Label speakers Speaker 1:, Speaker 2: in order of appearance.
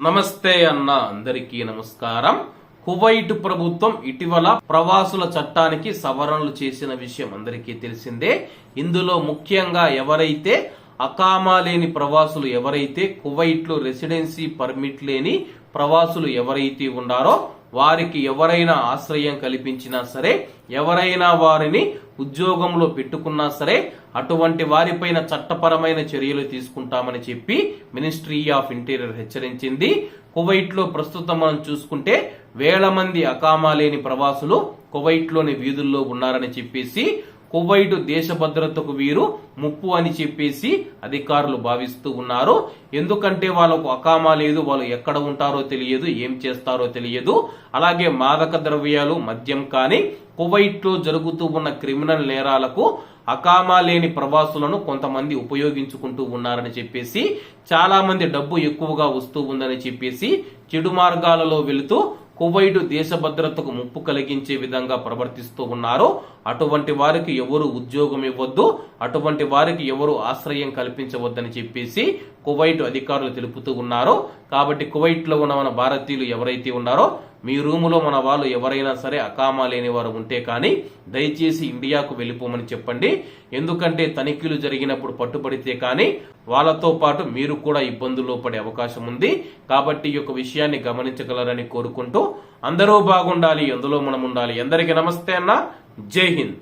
Speaker 1: నమస్తే అన్న అందరికీ నమస్కారం. కువైట్ ప్రభుత్వం ఇటీవల ప్రవాసుల చట్టానికి సవరణలు చేసిన విషయం అందరికీ తెలిసిందే. ఇందులో ముఖ్యంగా ఎవరైతే అకామా లేని ప్రవాసులు ఎవరైతే కువైట్లో రెసిడెన్సీ పర్మిట్ లేని ప్రవాసులు ఎవరైతే ఉన్నారో వారికి ఎవరైనా ఆశ్రయం కల్పించినా సరే ఎవరైనా వారిని ఉద్యోగంలో పెట్టుకున్నా సరే అటువంటి వారిపైన చట్టపరమైన చర్యలు తీసుకుంటామని చెప్పి మినిస్ట్రీ ఆఫ్ ఇంటీరియర్ హెచ్చరించింది. కువైట్లో ప్రస్తుతం మనం చూసుకుంటే వేల మంది అకామా లేని ప్రవాసులు కువైట్లోని వీధుల్లో ఉన్నారని చెప్పేసి కువైట్ దేశ భద్రతకు వీరు ముప్పు అని చెప్పేసి అధికారులు భావిస్తూ ఉన్నారు. ఎందుకంటే వాళ్ళకు అకామా లేదు వాళ్ళు ఎక్కడ ఉంటారో తెలియదు ఏం చేస్తారో తెలియదు. అలాగే మాదక ద్రవ్యాలు మద్యం కానీ కువైట్లో జరుగుతూ ఉన్న క్రిమినల్ నేరాలకు అకామా లేని ప్రవాసులను కొంతమంది ఉపయోగించుకుంటూ ఉన్నారని చెప్పేసి చాలా మంది డబ్బు ఎక్కువగా వస్తూ ఉందని చెప్పేసి చెడు మార్గాలలో వెళుతూ కువైట్ దేశ భద్రతకు ముప్పు కలిగించే విధంగా ప్రవర్తిస్తూ ఉన్నారు అటువంటి వారికి ఎవరు ఉద్యోగం ఇవ్వద్దు అటువంటి వారికి ఎవరు ఆశ్రయం కల్పించవద్దని చెప్పేసి కువైట్ అధికారులు తెలుపుతూ ఉన్నారు. కాబట్టి కువైట్లో ఉన్న మన భారతీయులు ఎవరైతే ఉన్నారో మీ రూములో మన వాళ్ళు ఎవరైనా సరే అకామా లేని వారు ఉంటే కానీ దయచేసి ఇండియాకు వెళ్ళిపోమని చెప్పండి. ఎందుకంటే తనిఖీలు జరిగినప్పుడు పట్టుబడితే కానీ వాళ్ళతో పాటు మీరు కూడా ఇబ్బందుల్లో పడే అవకాశం ఉంది. కాబట్టి ఈ యొక్క విషయాన్ని గమనించగలరని కోరుకుంటూ అందరూ బాగుండాలి ఎందులో మనం ఉండాలి. అందరికీ నమస్తే అన్న. జై హింద్.